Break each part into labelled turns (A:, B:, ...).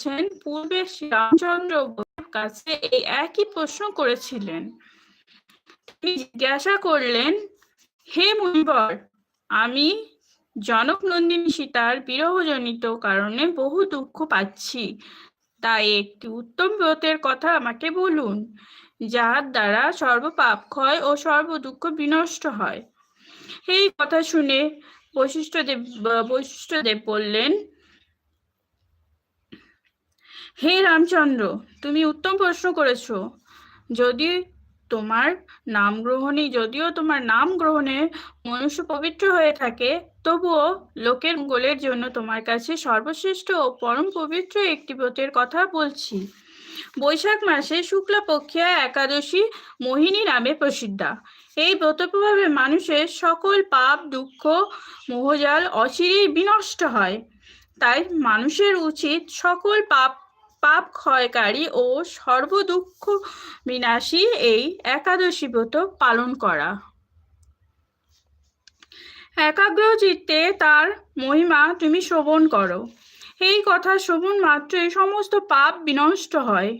A: বলছেন পূর্বে শ্রীরামচন্দ্র বসুর কাছে এই একই প্রশ্ন করেছিলেন। তিনি জিজ্ঞাসা করলেন, হে মুনিবর, আমি জনক নন্দিনী সীতার বিরহজনিত কারণে বহু দুঃখ পাচ্ছি। তাই একটি উত্তম ব্রতের কথা আমাকে বলুন যাহার দ্বারা সর্বপাপ ক্ষয় ও সর্ব দুঃখ বিনষ্ট হয়। এই কথা শুনে বৈশিষ্ট্য বৈশিষ্ট্যদেব বৈশিষ্ট্যদেব বললেন হে রামচন্দ্র, তুমি উত্তম প্রশ্ন করেছ। যদি তোমার নাম গ্রহণে যদিও তোমার নাম গ্রহণে মনুষ্য পবিত্র হয়ে থাকে, তবুও লোকের মঙ্গলের জন্য তোমার কাছে সর্বশ্রেষ্ঠ ও পরম পবিত্র একটি ব্রতের কথা বলছি। বৈশাখ মাসে শুক্লাপক্ষিয়া একাদশী মোহিনী নামে প্রসিদ্ধা। এই ব্রত প্রভাবে মানুষের সকল পাপ, দুঃখ, মোহজাল, অচিরেই বিনষ্ট হয়। তাই মানুষের উচিত সকল পাপ পাপ ক্ষয়কারী ও সর্বদুঃখ বিনাশী এই একাদশী ব্রত পালন করা। একাগ্র চিত্তে তার মহিমা তুমি শ্রবণ করো। এই কথা শ্রবণ মাত্রই সমস্ত পাপ বিনষ্ট হয়।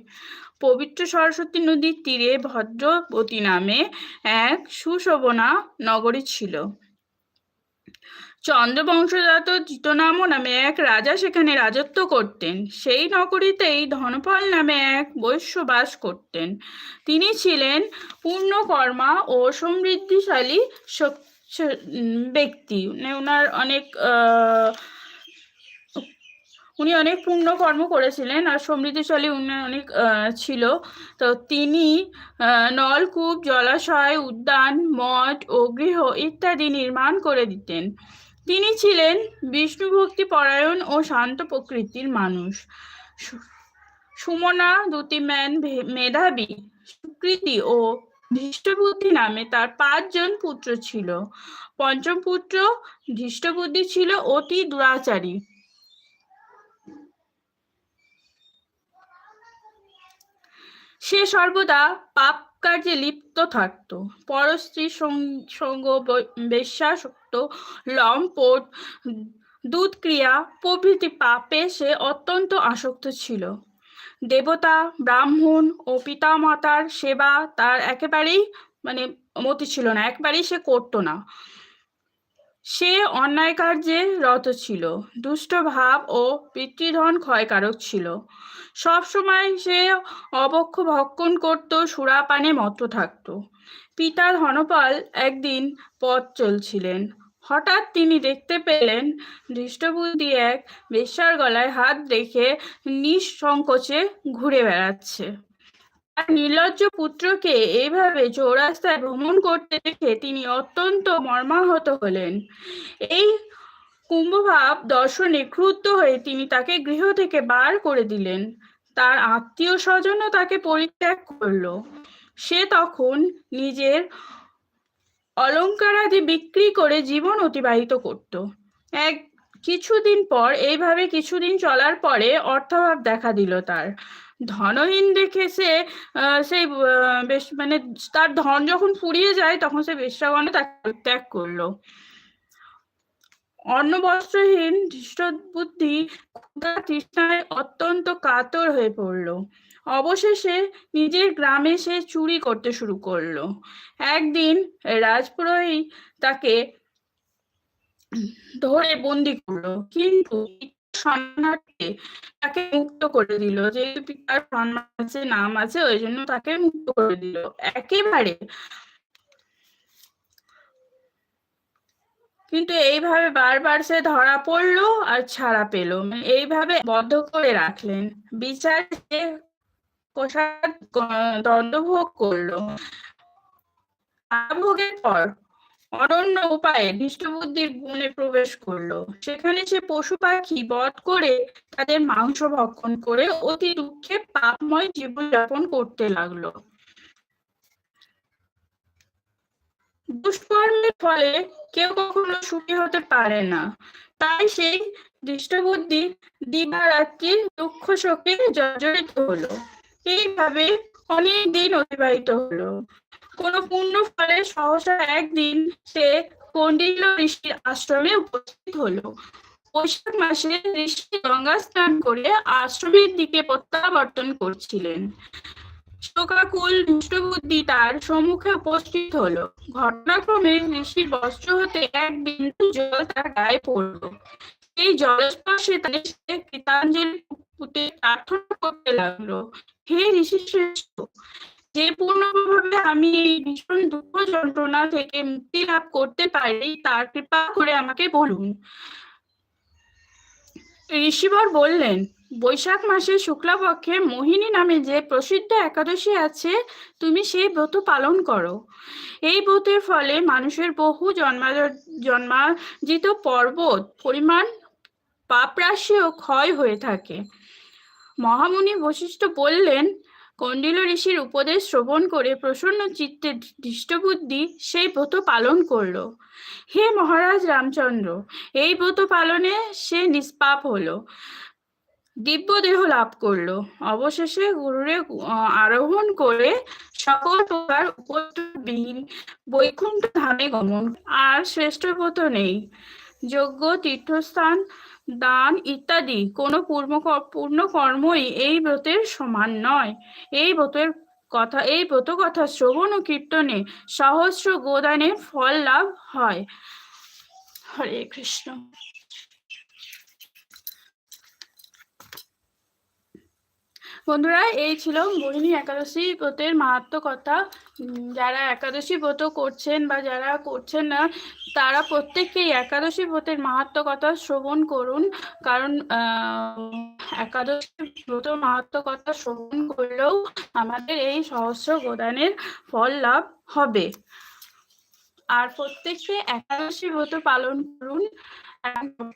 A: পবিত্র সরস্বতী নদীর তীরে ভদ্রবতী নামে এক সুশোভনা নগরী ছিল। চন্দ্রবংশজাত জিতনাম নামে এক রাজা সেখানে রাজত্ব করতেন। সেই নগরীতেই ধনপাল নামে এক বৈশ্য বাস করতেন। তিনি ছিলেন পূর্ণকর্মা ও সমৃদ্ধিশালী ব্যক্তি। ওনার অনেক উনি অনেক পুণ্য কর্ম করেছিলেন আর সমৃদ্ধিশালী উন্নয়ন অনেক ছিল। তো তিনি নলকূপ, জলাশয়, উদ্যান, মঠ, ও গৃহ ইত্যাদি নির্মাণ করে দিতেন। তিনি ছিলেন বিষ্ণু ভক্তি পরায়ণ ও শান্ত প্রকৃতির মানুষ। সুমনা দুতিম্যান মেধাবী, সুকৃতি ও ধৃষ্টবুদ্ধি নামে তার পাঁচজন পুত্র ছিল। পঞ্চম পুত্র ধৃষ্টবুদ্ধি ছিল অতি দুরাচারী। সে সর্বদা পাপ কার্যে লিপ্ত থাকত। পরস্ত্রী সঙ্গ বেশ্যাসক্ত লম্পট দুধক্রিয়া প্রভৃতি পাপে সে অত্যন্ত আসক্ত ছিল। দেবতা, ব্রাহ্মণ ও পিতা মাতার সেবা তার একেবারেই মানে মতি ছিল না, একবারেই সে করতো না। সে অন্যায় কার্যে রত ছিল, দুষ্ট ভাব ও পিতৃধন ক্ষয়কারক ছিল। সব সময় সে অবক্ষ ভক্ষণ করত, সুরাপানে মত্ত থাকত। পিতা ধনপাল একদিন পথ চলছিলেন। হঠাৎ তিনি দেখতে পেলেন দৃষ্টবুদ্ধি এক বেশ্যার গলায় হাত রেখে নিঃসংকোচে ঘুরে বেড়াচ্ছে। তার নির্লজ্জ পুত্রকে এইভাবে চৌরাস্তায় ভ্রমণ করতে দেখে তিনি অত্যন্ত মর্মাহত হলেন। এই কুম্ভভাব দর্শনে ক্রুদ্ধ হয়ে তিনি তাকে গৃহ থেকে বার করে দিলেন। তার আত্মীয় স্বজনও তাকে পরিত্যাগ করল। সে তখন নিজের অলঙ্কারাদি বিক্রি করে জীবন অতিবাহিত করত। এক কিছুদিন পর, এইভাবে কিছুদিন চলার পরে অর্থাভাব দেখা দিল তার। ধনহীন দেখে সে সেই বেশ মানে তার ধন যখন ফুরিয়ে যায় তখন সে বেশ্যাগণে তাকে ত্যাগ করল। অন্ন বস্ত্রহীন বুদ্ধি তৃষ্ণায় অত্যন্ত কাতর হয়ে পড়ল। অবশেষে নিজের গ্রামে সে চুরি করতে শুরু করল। একদিন রাজপুরোহিত তাকে ধরে বন্দি করল। কিন্তু সম্মানার্থে তাকে মুক্ত করে দিল। যেহেতু পিতার আছে নাম আছে, ওই জন্য তাকে মুক্ত করে দিল। একেবারে কিন্তু এইভাবে বারবার সে ধরা পড়ল আর ছাড়া পেল। মানে এইভাবে বদ্ধ করে রাখলেন। বিচার যে দণ্ডভোগ করল ভোগের পর অনন্য উপায়ে দৃষ্টবুদ্ধির গুণে প্রবেশ করল। সেখানে সে পশু পাখি বধ করে তাদের মাংস ভক্ষণ করে অতি দুঃখে পাপময় জীবনযাপন করতে লাগল। দুষ্কর্মের ফলে কেউ কখনো সুখী হতে পারে না। তাই সেই দৃষ্টবুদ্ধি দিবারাত্রি দুঃখ শোকে জর্জরিত হলো। এইভাবে অনেক দিন অতিবাহিত হলো। কোন পূর্ণ ফলে সহসা একদিন সে কন্ডিল ঋষির আশ্রমে উপস্থিত হলো। বৈশাখ মাসে ঋষি গঙ্গা স্নান করে আশ্রমের দিকে প্রত্যাবর্তন করছিলেন। শোকাকুল দুষ্টবুদ্ধি তার সম্মুখে উপস্থিত হলো। ঘটনাক্রমে ঋষির বস্ত্র হতে এক বিন্দু জল তার গায়ে পড়ল। এই জলস্পর্শে তাদের কৃতাঞ্জলি পুঁতে প্রার্থনা করতে লাগল। হে ঋষি শ্রেষ্ঠ যে পূর্ণভাবে আমি এই ভীষণ দুঃখ যন্ত্রণা থেকে মুক্তি লাভ করতে পারি, তার কৃপা করে আমাকে বলুন। ঋষিবর বললেন, বৈশাখ মাসে শুক্লাপক্ষে মোহিনী নামে যে প্রসিদ্ধ একাদশী আছে, তুমি সেই ব্রত পালন করো। এই ব্রতের ফলে মানুষের বহু জন্মা, জন্মার্জিত পর্বত, পরিমাণ পাপরাশি ও ক্ষয় হয়ে থাকে। মহামুনি বশিষ্ঠ বললেন কন্ডিল ঋষির উপদেশ শ্রবণ করে প্রসন্ন চিত্তে দৃষ্টবুদ্ধি সেই ব্রত পালন করল। হে মহারাজ রামচন্দ্র, এই ব্রত পালনে সে নিষ্পাপ হলো। দিব্য দেহ লাভ করল। অবশেষে গুরুরে আরোহণ করে সকল প্রকার উপদ্রববিহীন বৈকুণ্ঠ ধামে গমন। আর শ্রেষ্ঠ ব্রত নেই। যোগ্য তীর্থস্থান দান ইত্যাদি। কোনো পূর্ণ পূর্ণ কর্মই এই ব্রতের সমান নয়। এই ব্রতের কথা, এই ব্রত কথা শ্রবণ ও কীর্তনে সহস্র গোদানের ফল লাভ হয়। হরে কৃষ্ণ। বন্ধুরা, এই ছিল মোহিনী একাদশী ব্রতের মাহাত্ম কথা। যারা একাদশী ব্রত করছেন বা যারা করছেন না, তারা প্রত্যেককেই একাদশী ব্রতের মাহাত্ম কথা শ্রবণ করুন। কারণ একাদশী ব্রত মাহাত্ম কথা শ্রবণ করলেও আমাদের এই সহস্র গোদানের ফল লাভ হবে। আর প্রত্যেককে একাদশী ব্রত পালন করুন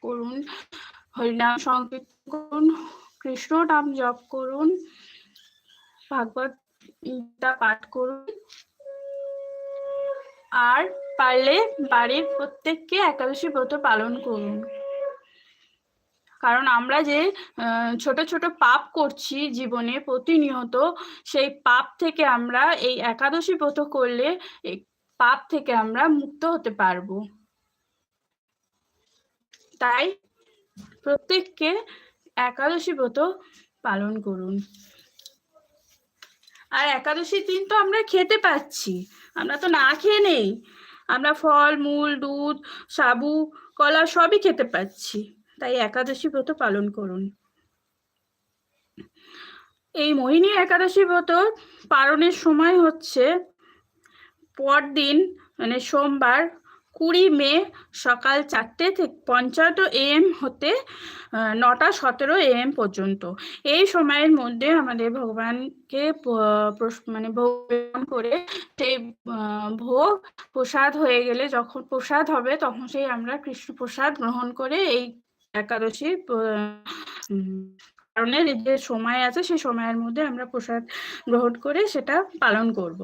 A: করুন, হরিনাম সংকীর্তন করুন, কৃষ্ণ নাম জপ করুন, ভাগবত গীতা পাঠ করুন। আর পারলে বাড়ির প্রত্যেককে একাদশী ব্রত পালন করুন। কারণ আমরা যে ছোট ছোট পাপ করছি জীবনে প্রতিনিয়ত, সেই পাপ থেকে আমরা, এই একাদশী ব্রত করলে পাপ থেকে আমরা মুক্ত হতে পারব। তাই প্রত্যেককে একাদশী ব্রত পালন করুন। আর একাদশীর দিন তো আমরা খেতে পাচ্ছি। আমরা তো না খেয়ে নেই। আমরা ফল, মূল, দুধ, সাবু, কলা সবই খেতে পাচ্ছি। তাই একাদশী ব্রত পালন করুন। এই মোহিনী একাদশী ব্রত পালনের সময় হচ্ছে পরদিন মানে সোমবার কুড়ি মে সকাল চারটে থেকে পঞ্চান্ন এম হতে নটা সতেরো এম পর্যন্ত। এই সময়ের মধ্যে আমাদের ভগবানকে মানে ভোগ করে সেই ভোগ প্রসাদ হয়ে গেলে যখন প্রসাদ হবে তখন সেই আমরা কৃষ্ণ প্রসাদ গ্রহণ করে এই একাদশী কারণের যে সময় আছে সেই সময়ের মধ্যে আমরা প্রসাদ গ্রহণ করে সেটা পালন করব।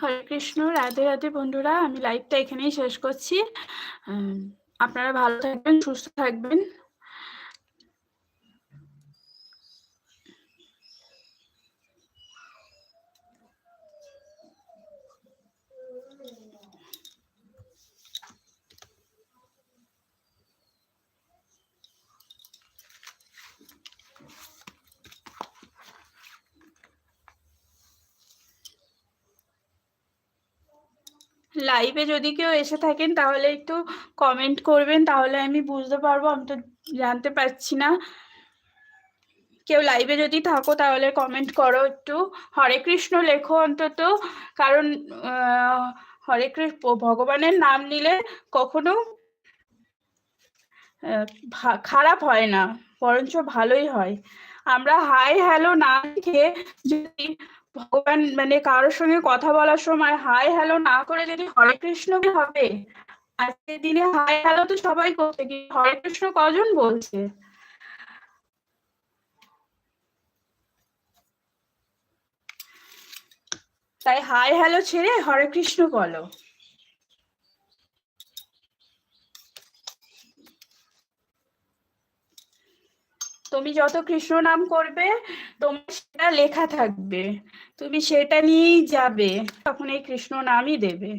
A: হরে কৃষ্ণ, রাধে রাধে বন্ধুরা। আমি লাইভটা এখানেই শেষ করছি। আপনারা ভালো থাকবেন, সুস্থ থাকবেন। লাইভে যদি কেউ এসে থাকেন, তাহলে একটু কমেন্ট করবেন, তাহলে আমি বুঝতে পারব, আমি তো জানতে পারছি না। কেউ লাইভে যদি থাকো, তাহলে কমেন্ট করো একটু। হরে কৃষ্ণ লেখো অন্তত, কারণ হরে কৃষ্ণ ভগবানের নাম নিলে কখনো খারাপ হয় না, বরঞ্চ ভালোই হয়। আমরা হাই হ্যালো না খেয়ে যদি ভগবান মানে কারোর সঙ্গে কথা বলার সময় হাই হ্যালো না করে যদি হরে কৃষ্ণ হবে আজকের দিনে হাই হ্যালো তো সবাই করছে কি? হরে কৃষ্ণ কজন বলছে? তাই হাই হ্যালো ছেড়ে হরে কৃষ্ণ বলো। তুমি যত কৃষ্ণ নাম করবে, তোমার সেটা লেখা থাকবে। তুমি সেটা নিয়েই যাবে, তখন এই কৃষ্ণ নামই দেবে।